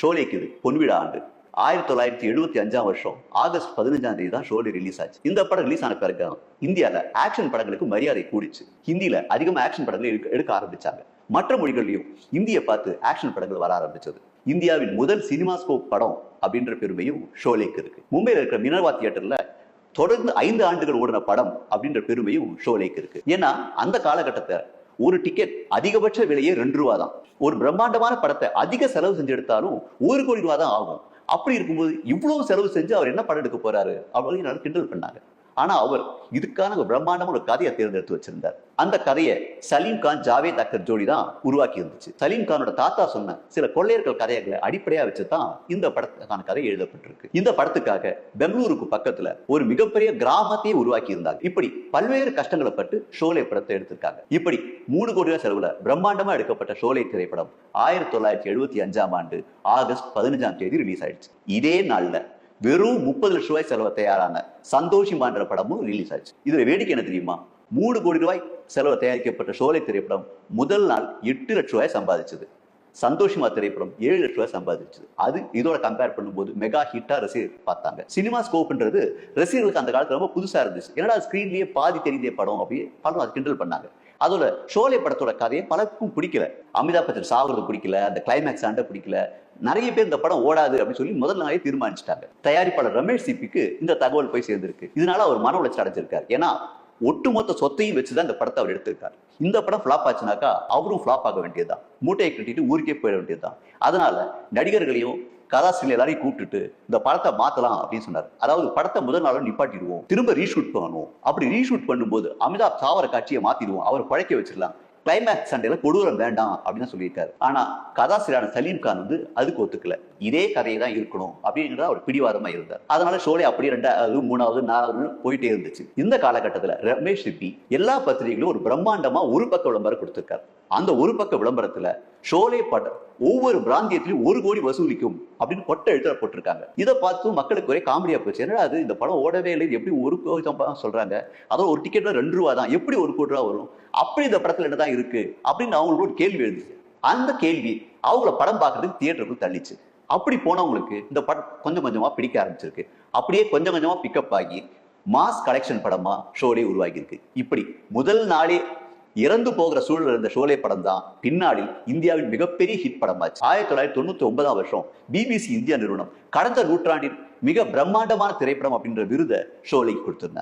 ஷோலேக்கு இது பொன்விழா ஆண்டு. ஆயிரத்தி தொள்ளாயிரத்தி எழுபத்தி அஞ்சாம் வருஷம் ஆகஸ்ட் பதினஞ்சாம் தேதி தான் ஷோலே ரிலீஸ் ஆச்சு. இந்த படம் ரிலீஸ் ஆன பிறகு இந்தியாவில் ஆக்ஷன் படங்களுக்கு மரியாதை கூடிச்சு. ஹிந்தியில அதிகமாக ஆக்ஷன் படங்களை எடுக்க எடுக்க ஆரம்பிச்சாங்க. மற்ற மொழிகள்லையும் இந்தியை பார்த்து ஆக்ஷன் படங்கள் வர ஆரம்பிச்சது. இந்தியாவின் முதல் சினிமாஸ்கோப் படம் அப்படின்ற பெருமையும் ஷோலேக்கு இருக்கு. மும்பையில் இருக்கிற மினர்வா தியேட்டர்ல தொடர்ந்து ஐந்து ஆண்டுகள் ஓடின படம் அப்படின்ற பெருமையும் ஷோலேக்கு இருக்கு. ஏன்னா அந்த காலகட்டத்தை ஒரு டிக்கெட் அதிகபட்ச விலையே ரெண்டு ரூபா தான். ஒரு பிரம்மாண்டமான படத்தை அதிக செலவு செஞ்சு எடுத்தாலும் ஒரு கோடி ரூபா தான் ஆகும். அப்படி இருக்கும்போது இவ்வளவு செலவு செஞ்சு அவர் என்ன படம் எடுக்க போறாரு? அப்படின்னு கிண்டல் பண்ணாங்க. ஆனா அவர் இதுக்கான ஒரு பிரம்மாண்டமான ஒரு கதையை தேர்ந்தெடுத்து வச்சிருந்தார். அந்த கதையை சலீம் கான் ஜாவேத் அக்கர் ஜோடி தான் உருவாக்கி இருந்துச்சு. சலீம் கானோட தாத்தா சொன்ன சில கொள்ளையர்கள் கதைகளை அடிப்படையா வச்சு தான் இந்த படத்துக்கான கதை எழுதப்பட்டிருக்கு. இந்த படத்துக்காக பெங்களூருக்கு பக்கத்துல ஒரு மிகப்பெரிய கிராமத்தையே உருவாக்கி இருந்தாங்க. இப்படி பல்வேறு கஷ்டங்களை பட்டு ஷோலே படத்தை எடுத்திருக்காங்க. இப்படி மூணு கோடி ரூபாய் செலவுல பிரம்மாண்டமா எடுக்கப்பட்ட ஷோலே திரைப்படம் ஆயிரத்தி தொள்ளாயிரத்தி எழுபத்தி அஞ்சாம் ஆண்டு ஆகஸ்ட் பதினஞ்சாம் தேதி ரிலீஸ் ஆயிடுச்சு. இதே நாள்ல வெறும் முப்பது லட்ச ரூபாய் செலவு தயாரான சந்தோஷிமான்ற படமும் ரிலீஸ் ஆச்சு. இதுல வேடிக்கை என்ன தெரியுமா? மூணு கோடி ரூபாய் செலவு தயாரிக்கப்பட்ட ஷோலை திரைப்படம் முதல் நாள் எட்டு லட்ச ரூபாய் சம்பாதிச்சது. சந்தோஷமா திரைப்படம் ஏழு லட்ச ரூபாய் சம்பாதிச்சது. அது இதோட கம்பேர் பண்ணும்போது மெகா ஹிட்டா ரசிகர் பார்த்தாங்க. சினிமா ஸ்கோப்ன்றது ரசிகர்களுக்கு அந்த காலத்துல ரொம்ப புதுசா இருந்துச்சு. என்னடா ஸ்கிரீன்லயே பாதி தெரிந்தே படம் அப்படி படம் அது கிண்டல் பண்ணாங்க. அதோட ஷோலே படத்தோட கதையை பலருக்கும் பிடிக்கல. அமிதாப் பச்சன் சாகுறது பிடிக்கல அந்த கிளைமேக்ஸ் ஆண்ட பிடிக்கல. நிறைய பேர் இந்த படம் ஓடாது அப்படின்னு சொல்லி முதல் நாளே தீர்மானிச்சிட்டாங்க. தயாரிப்பாளர் ரமேஷ் சிப்பிக்கு இந்த தகவல் போய் சேர்ந்திருக்கு. இதனால அவர் மன உளைச்சல் அடைஞ்சிருக்காரு. ஏன்னா ஒட்டுமொத்த சொத்தையும் வச்சுதான் இந்த படத்தை அவர் எடுத்திருக்காரு. இந்த படம் ஃபிளாப் ஆச்சுனாக்கா அவரும் ஃபிளாப் ஆக வேண்டியதுதான். மூட்டையை கட்டிட்டு ஊருக்கே போயிட வேண்டியதுதான். அதனால நடிகர்களையும் கதாசிரியர் எல்லாரையும் கூப்பிட்டுட்டு இந்த படத்தை மாத்தலாம் அப்படின்னு சொன்னார். அதாவது படத்தை முதல் நாளும் நிப்பாட்டிடுவோம். திரும்ப ரீஷூட் பண்ணணும். அப்படி ரீஷூட் பண்ணும்போது அமிதாப் சாவர காட்சியை மாத்திடுவோம். அவர் பழைக்க வச்சிடலாம். கிளைமேக்ஸ் சண்டையில கொடூரம் வேண்டாம் அப்படின்னு சொல்லியிருக்காரு. ஆனா கதாசிரியரான சலீம் கான் வந்து அதுக்கு ஒத்துக்கல. இதே கதையை தான் இருக்கணும் அப்படிங்கிறத அவர் பிடிவாதமா இருந்தார். அதனால ஷோலே அப்படியே ரெண்டாவது மூணாவது நாலாவது போயிட்டே இருந்துச்சு. இந்த காலகட்டத்துல ரமேஷ் சிப்பி எல்லா பத்திரிகைகளும் ஒரு பிரம்மாண்டமா ஒரு பக்க விளம்பரம் கொடுத்திருக்காரு. அந்த ஒரு பக்க விளம்பரத்துல ஷோலே படம் ஒவ்வொரு பிராந்தியத்திலும் ஒரு கோடி வசூலிக்கும் அப்படின்னு கொட்ட எழுத்துல போட்டிருக்காங்க. இதை பார்த்து மக்களுக்கு ஒரே காமெடியா போச்சு. என்னடா அது இந்த படம் ஓடவே இல்லை எப்படி ஒரு கோடி தான் சொல்றாங்க. அதோட ஒரு டிக்கெட்ல ரெண்டு ரூபா தான். எப்படி ஒரு கோடி ரூபா வரும்? அப்படி இந்த படத்துல என்னதான் இருக்கு? அப்படின்னு அவங்களுக்கு ஒரு கேள்வி எழுந்துச்சு. அந்த கேள்வி அவங்கள படம் பார்க்கறதுக்கு தியேட்டருக்கு தள்ளிச்சு. அப்படி போனவங்களுக்கு இந்த படம் கொஞ்சம் கொஞ்சமா பிடிக்க ஆரம்பிச்சிருக்கு. அப்படியே கொஞ்சம் கொஞ்சமா பிக்கப் ஆகி மாஸ் கலெக்ஷன் படமா ஷோலே உருவாகியிருக்கு. இப்படி முதல் நாளே இறந்து போகிற சூழல் இருந்த ஷோலே படம் தான் பின்னாடி இந்தியாவின் மிகப்பெரிய ஹிட் படமாச்சு. ஆயிரத்தி தொள்ளாயிரத்தி தொண்ணூத்தி ஒன்பதாம் வருஷம் பிபிசி இந்தியா நிறுவனம். கடந்த நூற்றாண்டின் மிக பிரம்மாண்டமான திரைப்படம் அப்படின்ற விருதை ஷோலைக்கு கொடுத்திருந்தாங்க